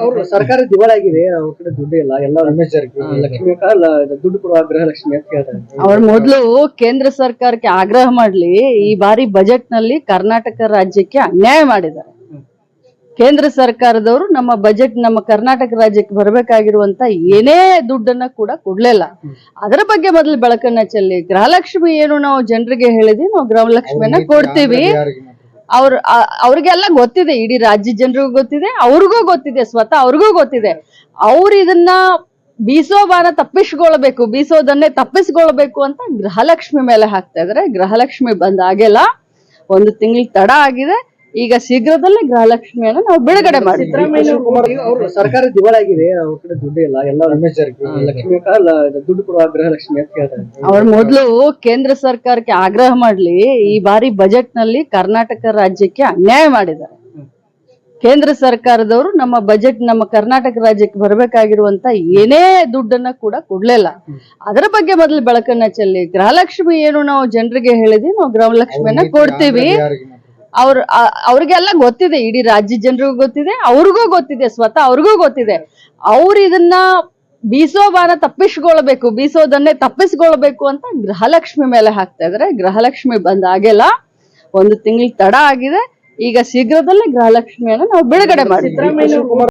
ಅವರು ಸರ್ಕಾರ ದಿವಾಳಿ ಆಗಿದೆ ಅವ್ರ ಕಡೆ ದುಡ್ಡು ಇಲ್ಲ. ಎಲ್ಲ ರಮೇಶ್ ಜಾರಕಿಹೊಳಿ ಲಕ್ಷ್ಮಿ ದುಡ್ಡು ಕೊಡುವ ಗೃಹ ಲಕ್ಷ್ಮಿ ಅಂತ ಹೇಳ್ತಾರೆ ಅವ್ರ ಮೊದಲು ಕೇಂದ್ರ ಸರ್ಕಾರಕ್ಕೆ ಆಗ್ರಹ ಮಾಡ್ಲಿ ಈ ಬಾರಿ ಬಜೆಟ್ನಲ್ಲಿ ಕರ್ನಾಟಕ ರಾಜ್ಯಕ್ಕೆ ಅನ್ಯಾಯ ಮಾಡಿದ್ದಾರೆ. ಕೇಂದ್ರ ಸರ್ಕಾರದವರು ನಮ್ಮ ಬಜೆಟ್ ನಮ್ಮ ಕರ್ನಾಟಕ ರಾಜ್ಯಕ್ಕೆ ಬರಬೇಕಾಗಿರುವಂತ ಏನೇ ದುಡ್ಡನ್ನ ಕೂಡ ಕೊಡ್ಲಿಲ್ಲ. ಅದರ ಬಗ್ಗೆ ಮೊದಲು ಬೆಳಕನ್ನ ಚೆಲ್ಲಿ ಗೃಹಲಕ್ಷ್ಮಿ ಏನು ನಾವು ಜನರಿಗೆ ಹೇಳಿದ್ವಿ ನಾವು ಗೃಹಲಕ್ಷ್ಮಿಯನ್ನ ಕೊಡ್ತೀವಿ. ಅವ್ರ ಅವ್ರಿಗೆಲ್ಲ ಗೊತ್ತಿದೆ, ಇಡೀ ರಾಜ್ಯ ಜನರಿಗೂ ಗೊತ್ತಿದೆ, ಅವ್ರಿಗೂ ಗೊತ್ತಿದೆ, ಸ್ವತಃ ಅವ್ರಿಗೂ ಗೊತ್ತಿದೆ. ಅವ್ರು ಇದನ್ನ ಬೀಸೋ ಬಾನ ತಪ್ಪಿಸ್ಕೊಳ್ಬೇಕು, ಬೀಸೋದನ್ನೇ ತಪ್ಪಿಸ್ಕೊಳ್ಬೇಕು ಅಂತ ಗೃಹಲಕ್ಷ್ಮಿ ಮೇಲೆ ಹಾಕ್ತಾ ಇದಾರೆ. ಗೃಹಲಕ್ಷ್ಮಿ ಬಂದಾಗೆಲ್ಲ ಒಂದು ತಿಂಗಳು ತಡ ಆಗಿದೆ. ಈಗ ಶೀಘ್ರದಲ್ಲೇ ಗೃಹಲಕ್ಷ್ಮಿಯನ್ನು ನಾವು ಬಿಡುಗಡೆ ಮಾಡ್ತೀವಿ. ಸರ್ಕಾರ ದಿವಾಳಾಗಿದೆ ಅವ್ರ ಕಡೆ ದುಡ್ಡು ಇಲ್ಲ ಎಲ್ಲ ರಮೇಶ್ ಜಾರಕಿಹೊಳಿ. ಲಕ್ಷ್ಮಿ ದುಡ್ಡು ಕೊಡುವ ಗೃಹ ಲಕ್ಷ್ಮಿ ಅಂತ ಹೇಳ್ತಾರೆ ಅವ್ರ ಮೊದಲು ಕೇಂದ್ರ ಸರ್ಕಾರಕ್ಕೆ ಆಗ್ರಹ ಮಾಡ್ಲಿ ಈ ಬಾರಿ ಬಜೆಟ್ನಲ್ಲಿ ಕರ್ನಾಟಕ ರಾಜ್ಯಕ್ಕೆ ಅನ್ಯಾಯ ಮಾಡಿದ್ದಾರೆ. ಕೇಂದ್ರ ಸರ್ಕಾರದವರು ನಮ್ಮ ಬಜೆಟ್ ನಮ್ಮ ಕರ್ನಾಟಕ ರಾಜ್ಯಕ್ಕೆ ಬರಬೇಕಾಗಿರುವಂತ ಏನೇ ದುಡ್ಡನ್ನ ಕೂಡ ಕೊಡ್ಲಿಲ್ಲ. ಅದರ ಬಗ್ಗೆ ಮೊದಲು ಬೆಳಕನ್ನ ಚೆಲ್ಲಿ ಗೃಹಲಕ್ಷ್ಮಿ ಏನು ನಾವು ಜನರಿಗೆ ಹೇಳಿದ್ವಿ ನಾವು ಗೃಹಲಕ್ಷ್ಮಿಯನ್ನ ಕೊಡ್ತೀವಿ. ಅವ್ರ ಅವ್ರಿಗೆಲ್ಲ ಗೊತ್ತಿದೆ ಇಡೀ ರಾಜ್ಯ ಜನರಿಗೂ ಗೊತ್ತಿದೆ ಅವ್ರಿಗೂ ಗೊತ್ತಿದೆ ಸ್ವತಃ ಅವ್ರಿಗೂ ಗೊತ್ತಿದೆ. ಅವ್ರು ಇದನ್ನ ಬೀಸೋ ಬಾನ ತಪ್ಪಿಸ್ಕೊಳ್ಬೇಕು ಬೀಸೋದನ್ನೇ ತಪ್ಪಿಸ್ಕೊಳ್ಬೇಕು ಅಂತ ಗೃಹಲಕ್ಷ್ಮಿ ಮೇಲೆ ಹಾಕ್ತಾ ಇದ್ರೆ. ಗೃಹಲಕ್ಷ್ಮಿ ಬಂದ್ ಆಗಿಲ್ಲ. ಒಂದು ತಿಂಗಳು ತಡ ಆಗಿದೆ. ಈಗ ಶೀಘ್ರದಲ್ಲೇ ಗೃಹಲಕ್ಷ್ಮಿಯನ್ನ ನಾವು ಬಿಡುಗಡೆ ಮಾಡ್ತೀವಿ.